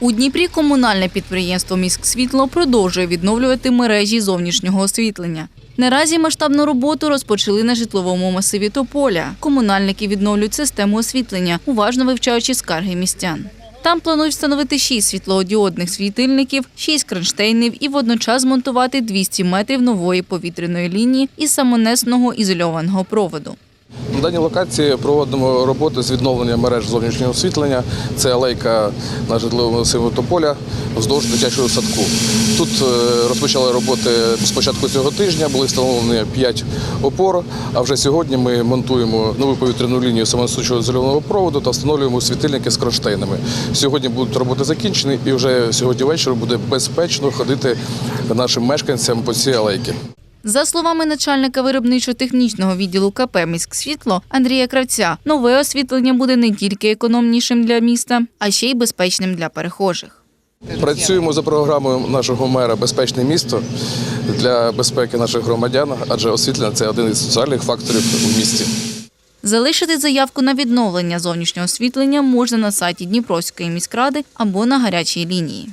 У Дніпрі комунальне підприємство «Міськсвітло» продовжує відновлювати мережі зовнішнього освітлення. Наразі масштабну роботу розпочали на житловому масиві Тополя. Комунальники відновлюють систему освітлення, уважно вивчаючи скарги містян. Там планують встановити 6 світлоодіодних світильників, 6 кронштейнів і водночас змонтувати 200 метрів нової повітряної лінії із самонесного ізольованого проводу. На даній локації проводимо роботи з відновлення мереж зовнішнього освітлення. Це алейка на житловому масиву Тополя вздовж дитячого садку. Тут е, розпочали роботи з початку цього тижня, були встановлені 5 опор. А вже сьогодні ми монтуємо нову повітряну лінію самонесучого ізольованого проводу та встановлюємо світильники з кронштейнами. Сьогодні будуть роботи закінчені, і вже сьогодні ввечері буде безпечно ходити нашим мешканцям по цій алейці. За словами начальника виробничо-технічного відділу КП «Міськсвітло» Андрія Кравця, нове освітлення буде не тільки економнішим для міста, а ще й безпечним для перехожих. Працюємо за програмою нашого мера Безпечне місто для безпеки наших громадян, адже освітлення це один із соціальних факторів у місті. Залишити заявку на відновлення зовнішнього освітлення можна на сайті Дніпровської міськради або на гарячій лінії.